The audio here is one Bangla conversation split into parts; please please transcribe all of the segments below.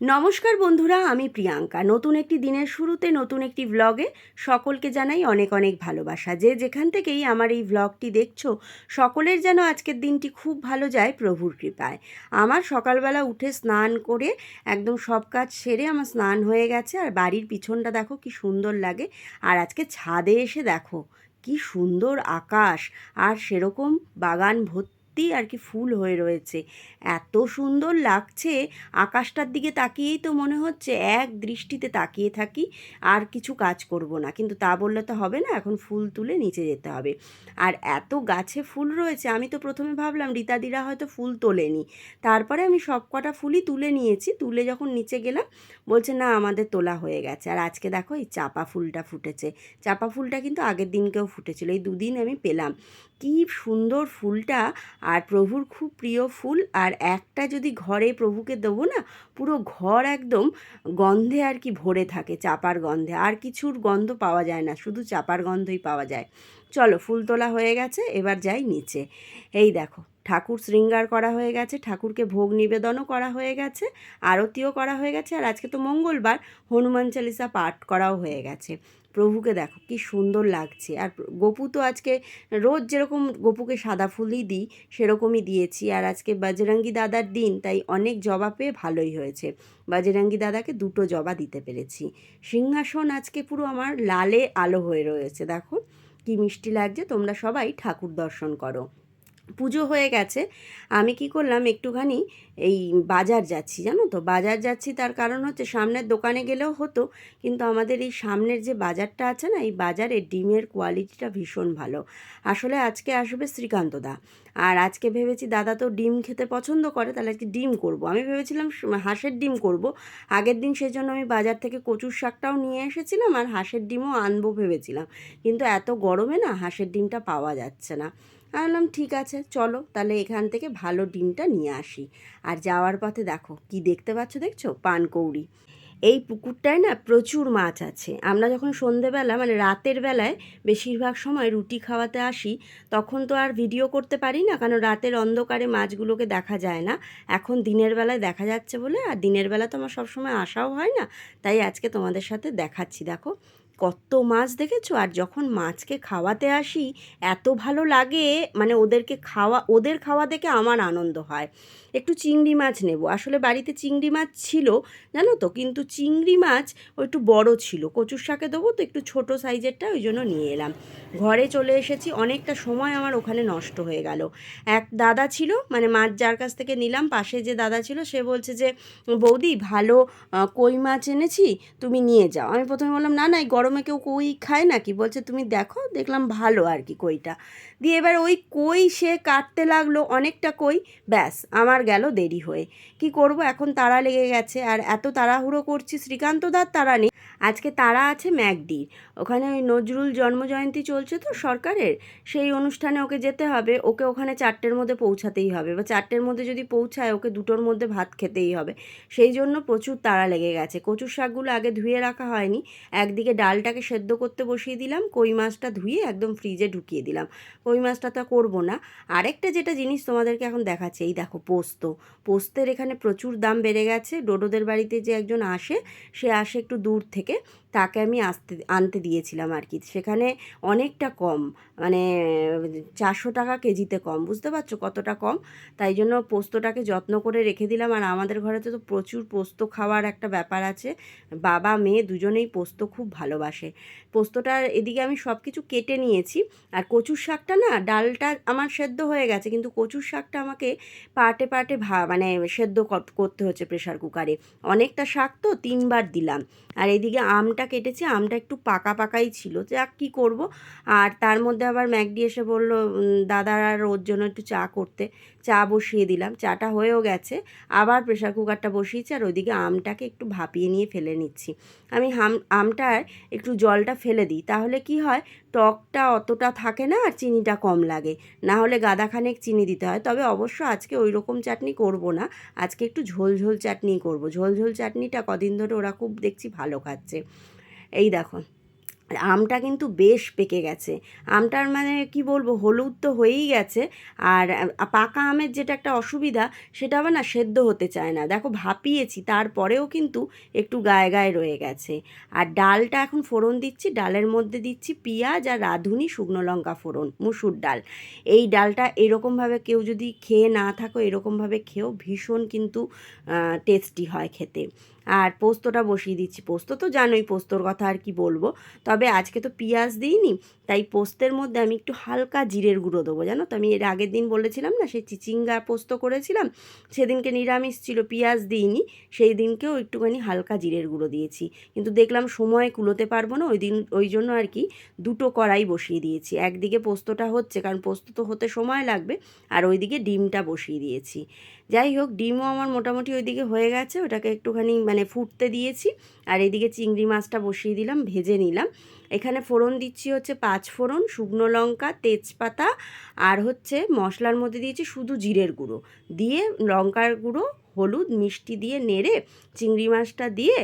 নমস্কার বন্ধুরা, আমি প্রিয়াঙ্কা। নতুন একটি দিনের শুরুতে, নতুন একটি ভ্লগে সকলকে জানাই অনেক অনেক ভালোবাসা। যে যেখান থেকেই আমার এই ভ্লগটি দেখছ, সকলের যেন আজকের দিনটি খুব ভালো যায় প্রভুর কৃপায়। আমার সকালবেলা উঠে স্নান করে একদম সব কাজ সেরে আমার স্নান হয়ে গেছে, আর বাড়ির পিছনটা দেখো কি সুন্দর লাগে। আর আজকে ছাদে এসে দেখো কি সুন্দর আকাশ, আর সেরকম বাগান ভর্তি আর কি ফুল হয়ে রয়েছে। এত সুন্দর লাগছে, আকাশটার দিকে তাকিয়েই তো মনে হচ্ছে এক দৃষ্টিতে তাকিয়ে থাকি, আর কিছু কাজ করব না। কিন্তু তা বললে তো হবে না, এখন ফুল তুলে নিচে যেতে হবে। আর এত গাছে ফুল রয়েছে, আমি তো প্রথমে ভাবলাম রীতাদিরা হয়তো ফুল তোলেনি। তারপরে আমি সব কটা ফুলই তুলে নিয়েছি, তুলে যখন নিচে গেলাম, বলছে না, আমাদের তোলা হয়ে গেছে। আর আজকে দেখো এই চাপা ফুলটা ফুটেছে। চাপা ফুলটা কিন্তু আগের দিনকেও ফুটেছিল, এই দুদিন আমি পেলাম। কি সুন্দর ফুলটা আর প্রভুর খুব প্রিয় ফুল, আর একটা যদি ঘরে প্রভুকে দেবো না, পুরো ঘর একদম গন্ধে আর কি ভরে থাকে, চাপার গন্ধে। আর কিছুর গন্ধ পাওয়া যায় না, শুধু চাপার গন্ধই পাওয়া যায়। চলো, ফুল তোলা হয়ে গেছে, এবার যাই নিচে। এই দেখো ঠাকুর শৃঙ্গার করা হয়ে গেছে, ঠাকুরকে ভোগ নিবেদনও করা হয়ে গেছে, আরতিও করা হয়ে গেছে, আর আজকে তো মঙ্গলবার হনুমান চালিসা পাঠ করাও হয়ে গেছে। প্রভুকে দেখো, কি সুন্দর লাগছে। আর গপু তো আজকে রোজ যেরকম গপুকে সাদা ফুলই দিই, সেরকমই দিয়েছি। আর আজকে বাজরাঙ্গি দাদার দিন, তাই অনেক জবা পেয়ে ভালোই হয়েছে। বাজরাঙ্গি দাদাকে দুটো জবা দিতে পেরেছি। সিংহাসন আজকে পুরো আমার লালে আলো হয়ে রয়েছে, দেখো। কি মিষ্টি লাগছে, তোমরা সবাই ঠাকুর দর্শন করো। পুজো হয়ে গেছে, আমি কি করলাম একটুখানি এই বাজার যাচ্ছি, জানো তো? বাজার যাচ্ছি তার কারণ হচ্ছে সামনের দোকানে গেলেও হতো, কিন্তু আমাদের এই সামনের যে বাজারটা আছে না, এই বাজারে ডিমের কোয়ালিটিটা ভীষণ ভালো। আসলে আজকে আসবে শ্রীকান্তদা আর আজকে ভেবেছি দাদা তো ডিম খেতে পছন্দ করে, তাহলে আজকে ডিম করব। আমি ভেবেছিলাম হাঁসের ডিম করব। আগের দিন সেই জন্য আমি বাজার থেকে কচুর শাকটাও নিয়ে এসেছিলাম আর হাঁসের ডিমও আনব ভেবেছিলাম। কিন্তু এত গরমে না হাঁসের ডিমটা পাওয়া যাচ্ছে না। আমি বললাম, ঠিক আছে, চলো, তাহলে এখান থেকে ভালো ডিমটা নিয়ে আসি। আর যাওয়ার পথে দেখো, কি দেখতে পাচ্ছ দেখছ? পানকৌড়ি। এই পুকুরটায় না প্রচুর মাছ আছে। আমরা যখন সন্ধেবেলা মানে রাতের বেলায় বেশিরভাগ সময় রুটি খাওয়াতে আসি, তখন তো আর ভিডিও করতে পারি না, কারণ রাতের অন্ধকারে মাছগুলোকে দেখা যায় না। এখন দিনের বেলায় দেখা যাচ্ছে বলে, আর দিনের বেলা তো আমার সবসময় আসাও হয় না, তাই আজকে তোমাদের সাথে দেখাচ্ছি। দেখো কত মাছ দেখেছ? আর যখন মাছকে খাওয়াতে আসি, এত ভালো লাগে মানে ওদেরকে খাওয়া, ওদের খাওয়া দেখে আমার আনন্দ হয়। একটু চিংড়ি মাছ নেব। আসলে বাড়িতে চিংড়ি মাছ ছিল, জানো তো? কিন্তু চিংড়ি মাছ ও একটু বড় ছিল। কচুর শাকে দেবো তো, একটু ছোট সাইজেরটা, ওই জন্য নিয়ে এলাম। ঘরে চলে এসেছি, অনেকটা সময় আমার ওখানে নষ্ট হয়ে গেল। এক দাদা ছিল মানে মাছ যার কাছ থেকে নিলাম, পাশে যে দাদা ছিল, সে বলছে যে, বৌদি, ভালো কই মাছ এনেছি, তুমি নিয়ে যাও। আমি প্রথমে বললাম, না না, এই গরমে কেউ কই খায় নাকি? বলছে তুমি দেখো দেখলাম ভালো আর কি কইটা। দিয়ে এবার ওই কই সে কাটতে লাগল, অনেকটা কই? ব্যাস, আমার গেল দেরি হয়ে। কি করব? এখন তারা লেগে গেছে। আর এত তাড়াহুড়ো করছি শ্রীকান্ত দার তারা নেই। আজকে তারা আছে ম্যাকডির। ওখানে ওই নজরুল জন্মজয়ন্তী চলছে তো সরকারের। সেই অনুষ্ঠানে ওকে যেতে হবে। ওকে ওখানে চারটের মধ্যে পৌঁছাতেই হবে। বা চারটের মধ্যে যদি পৌঁছায়, ওকে দুটোর মধ্যে ভাত খেতেই হবে। সেই জন্য প্রচুর তাড়া লেগে গেছে। কচুর শাকগুলো আগে ধুয়ে রাখা হয়নি। একদিকে ডালটাকে সেদ্ধ করতে বসিয়ে দিলাম। কই মাছটা ধুয়ে একদম ফ্রিজে ঢুকিয়ে দিলাম। কই মাছটা তো করব না। আরেকটা যেটা জিনিস তোমাদেরকে এখন দেখাচ্ছে, এই দেখো পোস্ত। পোস্তের এখানে প্রচুর দাম বেড়ে গেছে। ডোডোদের বাড়িতে যে একজন আসে, সে আসে একটু দূর থেকে। তাকে আমি আসতে, আনতে দিয়েছিলাম আর কি। সেখানে অনেকটা কম মানে চারশো টাকা কেজিতে কম, বুঝতে পারছ কতটা কম? তাই জন্য পোস্তটাকে যত্ন করে রেখে দিলাম। আর আমাদের ঘরে তো প্রচুর পোস্ত খাওয়ার একটা ব্যাপার আছে। বাবা, মেয়ে দুজনেই পোস্ত খুব ভালোবাসে। পোস্তটার এদিকে আমি সব কিছু কেটে নিয়েছি। আর কচুর শাকটা না, ডালটা আমার সেদ্ধ হয়ে গেছে, কিন্তু কচুর শাকটা আমাকে পাটে পাটে ভা মানে সেদ্ধ করতে হচ্ছে প্রেশার কুকারে। অনেকটা শাক তো তিনবার দিলাম। আর এদিকে আমটা কেটেছি, আমটা একটু পাকা পাকাই ছিল। যাক, কী করব? আর তার মধ্যে আবার ম্যাকডি এসে বলল দাদার আর ওর জন্য একটু চা করতে। চা বসিয়ে দিলাম, চাটা হয়েও গেছে। আবার প্রেশার কুকারটা বসিয়েছি আর ওইদিকে আমটাকে একটু ভাপিয়ে নিয়ে ফেলে নিচ্ছি। আমি হাম আমটার একটু জলটা ফেলে দিই। তাহলে কি হয়, টকটা অতটা থাকে না আর চিনিটা কম লাগে। না হলে গাদাখানেক চিনি দিতে হয়। তবে অবশ্য আজকে ওই রকম চাটনি করব না। আজকে একটু ঝোল ঝোল চাটনি করব। ঝোল ঝোল চাটনিটা কদিন ধরে ওরা খুব দেখছি ভালো খাচ্ছে। এই দেখো, আমটা কিন্তু বেশ পেকে গেছে। আমটার মানে কি বলব, হলুদ তো হয়েই গেছে। আর পাকা আমের যেটা একটা অসুবিধা, সেটা আবার না সেদ্ধ হতে চায় না। দেখো, ভাপিয়েছি, তারপরেও কিন্তু একটু গায়ে গায়ে রয়ে গেছে। আর ডালটা এখন ফোড়ন দিচ্ছি, ডালের মধ্যে দিচ্ছি পেঁয়াজ আর রাঁধুনি শুকনো লঙ্কা ফোড়ন, মুসুর ডাল। এই ডালটা এরকমভাবে কেউ যদি খেয়ে না থাকো, এরকমভাবে খেয়েও ভীষণ কিন্তু টেস্টি হয় খেতে। আর পোস্তটা বসিয়ে দিচ্ছি। পোস্ত তো জানোই পোস্তর কথা আর কি বলব। তবে আজকে তো পেঁয়াজ দিইনি, তাই পোস্তের মধ্যে আমি একটু হালকা জিরের গুঁড়ো দেবো। জানো তো আমি এর আগের দিন বলেছিলাম না, সেই চিচিঙ্গা পোস্ত করেছিলাম, সেদিনকে নিরামিষ ছিল, পেঁয়াজ দিইনি, সেই দিনকেও একটুখানি হালকা জিরের গুঁড়ো দিয়েছি। কিন্তু দেখলাম সময় কুলোতে পারব না, ওই দিন, ওই জন্য আর কি দুটো কড়াই বসিয়ে দিয়েছি। একদিকে পোস্তটা হচ্ছে, কারণ পোস্ত তো হতে সময় লাগবে, আর ওইদিকে ডিমটা বসিয়ে দিয়েছি। যাই হোক, ডিমও আমার মোটামুটি ওইদিকে হয়ে গেছে। ওটাকে একটুখানি মানে ফুটতে দিয়েছি। আর এদিকে চিংড়ি মাছটা বসিয়ে দিলাম, ভেজে নিলাম। এখানে ফোড়ন দিচ্ছি হচ্ছে পাঁচ ফোড়ন, শুকনো লঙ্কা, তেজপাতা আর হচ্ছে মশলার মধ্যে দিয়েছি শুধু জিরের গুঁড়ো। দিয়ে লঙ্কার গুঁড়ো, হলুদ, মিষ্টি দিয়ে নেড়ে চিংড়ি মাছটা দিয়ে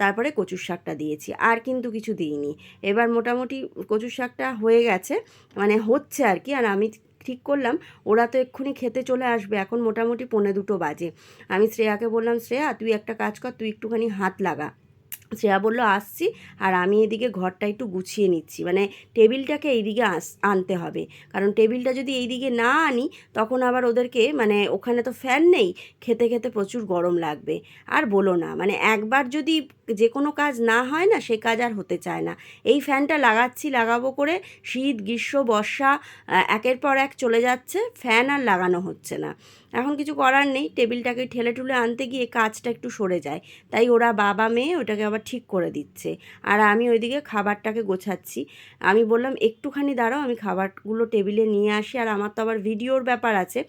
তারপরে কচুর শাকটা দিয়েছি। আর কিন্তু কিছু দিইনি। এবার মোটামুটি কচুর শাকটা হয়ে গেছে। মানে হচ্ছে আর কি। আর আমি ঠিক করলাম, ওরা তো এক্ষুনি খেতে চলে আসবে, এখন মোটামুটি পৌনে দুটো বাজে। আমি শ্রেয়াকে বললাম, শ্রেয়া, তুই একটা কাজ কর, তুই একটুখানি হাত লাগা। শ্রেয়া বলল, আসছি। আর আমি এদিকে ঘরটা একটু গুছিয়ে নিচ্ছি। মানে টেবিলটাকে এইদিকে আস, আনতে হবে। কারণ টেবিলটা যদি এইদিকে না আনি, তখন আবার ওদেরকে মানে ওখানে তো ফ্যান নেই, খেতে খেতে প্রচুর গরম লাগবে। আর বলো না মানে একবার যদি যে কোনো কাজ না হয় না, সে কাজ আর হতে চায় না। এই ফ্যানটা লাগাচ্ছি, লাগাবো করে শীত, গ্রীষ্ম, বর্ষা একের পর এক চলে যাচ্ছে, ফ্যান আর লাগানো হচ্ছে না। এখন কিছু করার নেই, টেবিলটাকে ঠেলে টুলে আনতে গিয়ে কাজটা একটু সরে যায়। তাই ওরা বাবা মেয়ে ওটাকে আবার ঠিক করে দিচ্ছে। আর আমি ওইদিকে খাবারটাকে গোছাচ্ছি। আমি বললাম, একটুখানি দাঁড়াও, আমি খাবারগুলো টেবিলে নিয়ে আসি। আর আমার তো আবার ভিডিওর ব্যাপার আছে।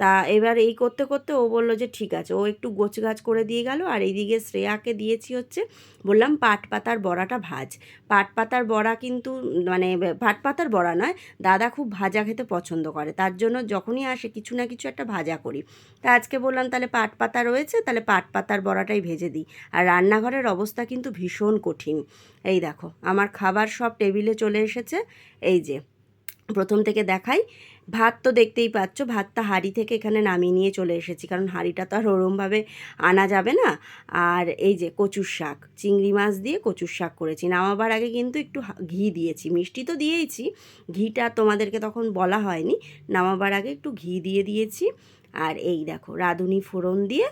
তা এবার এই করতে করতে ও বলল যে ঠিক আছে। ও একটু গোছ গাছ করে দিয়ে গেল আর এইদিকে শ্রেয়াকে দিয়েছি হচ্ছে, বললাম পাট পাতার বড়াটা ভাজ। পাট পাতার বড়া কিন্তু মানে পাট পাতার বড়া নয়, দাদা খুব ভাজা খেতে পছন্দ করে। তার জন্য যখনই আসে কিছু না কিছু একটা ভাজা করি। তা আজকে বললাম তাহলে পাট পাতা রয়েছে, তাহলে পাট পাতার বড়াটাই ভেজে দিই। আর রান্নাঘরের অবস্থা কিন্তু ভীষণ কঠিন। এই দেখো, আমার খাবার সব টেবিলে চলে এসেছে। এই যে, প্রথম থেকে দেখাই। ভাত তো দেখতেই পাচ্ছ, ভাতটা হাঁড়ি থেকে এখানে নামিয়ে নিয়ে চলে এসেছি। কারণ হাঁড়িটা তো আর ওরমভাবে আনা যাবে না। আর এই যে কচুর শাক, চিংড়ি মাছ দিয়ে কচুর শাক করেছি। নামাবার আগে কিন্তু একটু ঘি দিয়েছি, মিষ্টি তো দিয়েইছি। ঘিটা তোমাদেরকে তখন বলা হয়নি। নামাবার আগে একটু ঘি দিয়ে দিয়েছি। আর এই দেখো, রাঁধুনি ফোড়ন দিয়ে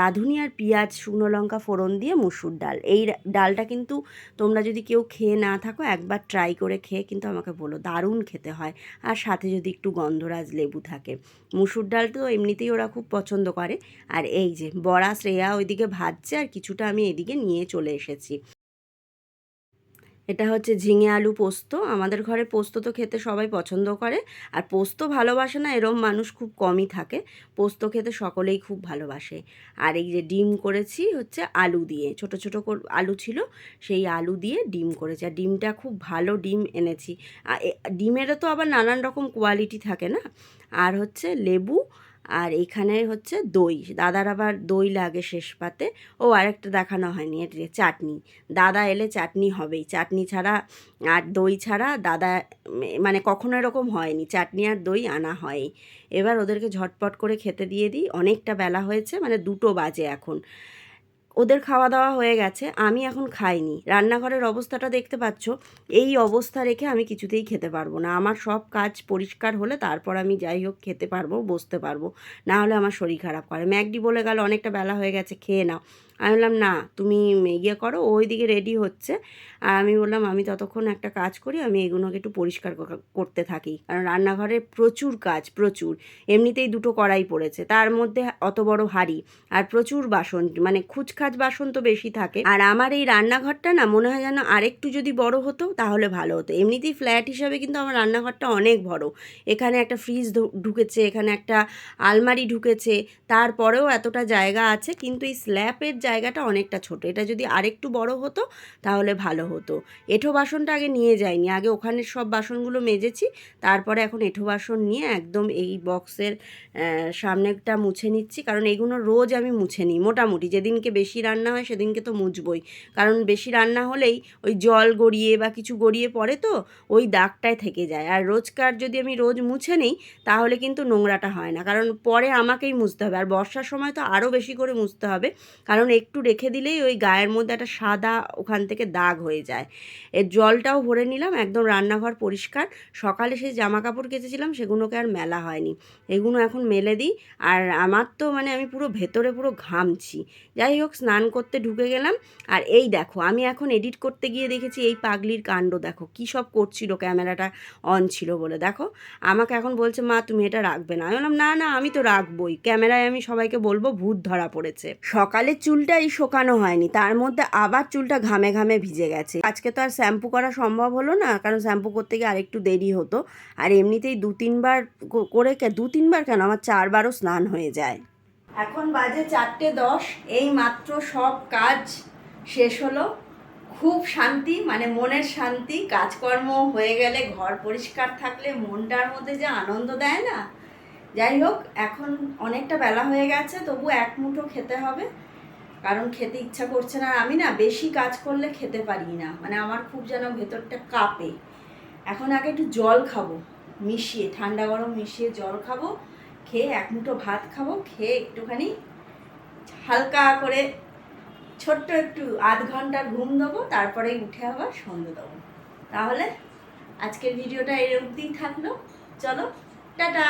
রাঁধুনি আর পেঁয়াজ, শুকনো লঙ্কা ফোড়ন দিয়ে মুসুর ডাল। এই ডালটা কিন্তু তোমরা যদি কেউ খেয়ে না থাকো, একবার ট্রাই করে খেয়ে কিন্তু আমাকে বলো, দারুণ খেতে হয়। আর সাথে যদি একটু গন্ধরাজ লেবু থাকে। মুসুর ডাল তো এমনিতেই ওরা খুব পছন্দ করে। আর এই যে, বড়া শ্রেয়া ওইদিকে ভাজছে আর কিছুটা আমি এদিকে নিয়ে চলে এসেছি। এটা হচ্ছে ঝিঙে আলু পোস্ত। আমাদের ঘরে পোস্ত তো খেতে সবাই পছন্দ করে। আর পোস্ত ভালোবাসে না, এরম মানুষ খুব কমই থাকে। পোস্ত খেতে সকলেই খুব ভালোবাসে। আর এই যে ডিম করেছি হচ্ছে আলু দিয়ে। ছোট ছোট আলু ছিল, সেই আলু দিয়ে ডিম করেছি। আর ডিমটা খুব ভালো ডিম এনেছি। ডিমেরও তো আবার নানান রকম কোয়ালিটি থাকে না? আর হচ্ছে লেবু আর এখানে হচ্ছে দই। দাদার আবার দই লাগে শেষ পাতে। ও আরেকটা দেখানো হয়নি, এটা চাটনি। দাদা এলে চাটনি হবেই। চাটনি ছাড়া আর দই ছাড়া দাদা মানে কখনো এরকম হয়নি। চাটনি আর দই আনা হয় এবার ওদেরকে ঝটপট করে খেতে দিয়ে দিই। অনেকটা বেলা হয়েছে মানে দুটো বাজে এখন। ওদের খাওয়া দাওয়া হয়ে গেছে, আমি এখন খাইনি। রান্নাঘরের অবস্থাটা দেখতে পাচ্ছ, এই অবস্থা রেখে আমি কিছুতেই খেতে পারব না। আমার সব কাজ পরিষ্কার হলে তারপর আমি যাই হোক খেতে পারব, বসতে পারব। না হলে আমার শরীর খারাপ করে। ম্যাকডি বলে গেল, অনেকটা বেলা হয়ে গেছে, খেয়ে নাও। আমি বললাম, না, তুমি ইয়ে করো, ও ওইদিকে রেডি হচ্ছে। আর আমি বললাম, আমি ততক্ষণ একটা কাজ করি, আমি এগুলোকে একটু পরিষ্কার করতে থাকি। কারণ রান্নাঘরে প্রচুর কাজ, প্রচুর। এমনিতেই দুটো কড়াই পড়েছে, তার মধ্যে অত বড় হাঁড়ি আর প্রচুর বাসন মানে খুচখাচ বাসন তো বেশি থাকে। আর আমার এই রান্নাঘরটা না, মনে হয় যেন আরেকটু যদি বড় হতো, তাহলে ভালো হতো। এমনিতেই ফ্ল্যাট হিসাবে কিন্তু আমার রান্নাঘরটা অনেক বড়। এখানে একটা ফ্রিজ ঢুকেছে, এখানে একটা আলমারি ঢুকেছে, তারপরেও এতটা জায়গা আছে, কিন্তু এই স্ল্যাপের জায়গাটা অনেকটা ছোট। এটা যদি আরেকটু বড় হতো, তাহলে ভালো হতো। এঁঠো বাসনটা আগে নিয়ে যাইনি। আগে ওখানে সব বাসনগুলো মেজেছি। তারপরে এখন এঁঠো বাসন নিয়ে একদম এই বক্সের সামনেটা মুছে নিচ্ছি। কারণ এইগুলো রোজ আমি মুছে নিই, মোটামুটি। যেদিনকে বেশি রান্না হয়, সেদিনকে তো মুছবই। কারণ বেশি রান্না হলেই ওই জল গড়িয়ে বা কিছু গড়িয়ে পড়ে তো, ওই দাগটায় থেকে যায়। আর রোজকার যদি আমি রোজ মুছে নিই, তাহলে কিন্তু নোংরাটা হয় না। কারণ পরে আমাকেই মুছতে হবে। আর বর্ষার সময় তো আরও বেশি করে মুছতে হবে। কারণ একটু রেখে দিলেই ওই গায়ের মধ্যে একটা সাদা ওখান থেকে দাগ হয়ে যায়। এর জলটাও ভরে নিলাম, একদম রান্নাঘর পরিষ্কার। সকালে সেই জামা কাপড় কেচেছিলাম, সেগুলোকে আর মেলা হয়নি। এগুলো এখন মেলে দিই। আর আমার তো মানে আমি পুরো ভেতরে পুরো ঘামছি। যাই হোক, স্নান করতে ঢুকে গেলাম। আর এই দেখো, আমি এখন এডিট করতে গিয়ে দেখেছি এই পাগলির কাণ্ড, দেখো। কী সব করছিল, ক্যামেরাটা অন ছিল বলে। দেখো, আমাকে এখন বলছে, মা, তুমি এটা রাখবে না। আমি বললাম, না না, আমি তো রাখবই। ক্যামেরায় আমি সবাইকে বলব, ভূত ধরা পড়েছে। সকালে চুলটাই শোকানো হয়নি। তার মধ্যে আবার চুলটা ঘামে ঘামে ভিজে গেছে। আজকে তো আর শ্যাম্পু করা সম্ভব হলো না, কারণ শ্যাম্পু করতে গিয়ে আরেকটু দেরি হতো। আর এমনিতেই দু তিনবার করে দু তিনবার কেন? আমার চারবারও স্নান হয়ে যায়। এখন বাজে চারটে দশ। এই মাত্র সব কাজ শেষ হলো। খুব শান্তি মানে মনের শান্তি। কাজকর্ম হয়ে গেলে ঘর পরিষ্কার থাকলে মনটার মধ্যে যে আনন্দ দেয় না। যাই হোক, এখন অনেকটা বেলা হয়ে গেছে, তবু এক মুঠো খেতে হবে। কারণ খেতে ইচ্ছা করছে না। আর আমি না বেশি কাজ করলে খেতে পারি না। মানে আমার খুব যেন ভেতরটা কাঁপে। এখন আগে একটু জল খাব, মিশিয়ে, ঠান্ডা গরম মিশিয়ে জল খাব, খেয়ে এক মুঠো ভাত খাব, খেয়ে একটুখানি হালকা করে ছোট্ট একটু আধ ঘণ্টার ঘুম দেবো তারপরে উঠে আবার সন্ধে দেবো। তাহলে আজকের ভিডিওটা এর অবধিই থাকল। চলো, টাটা!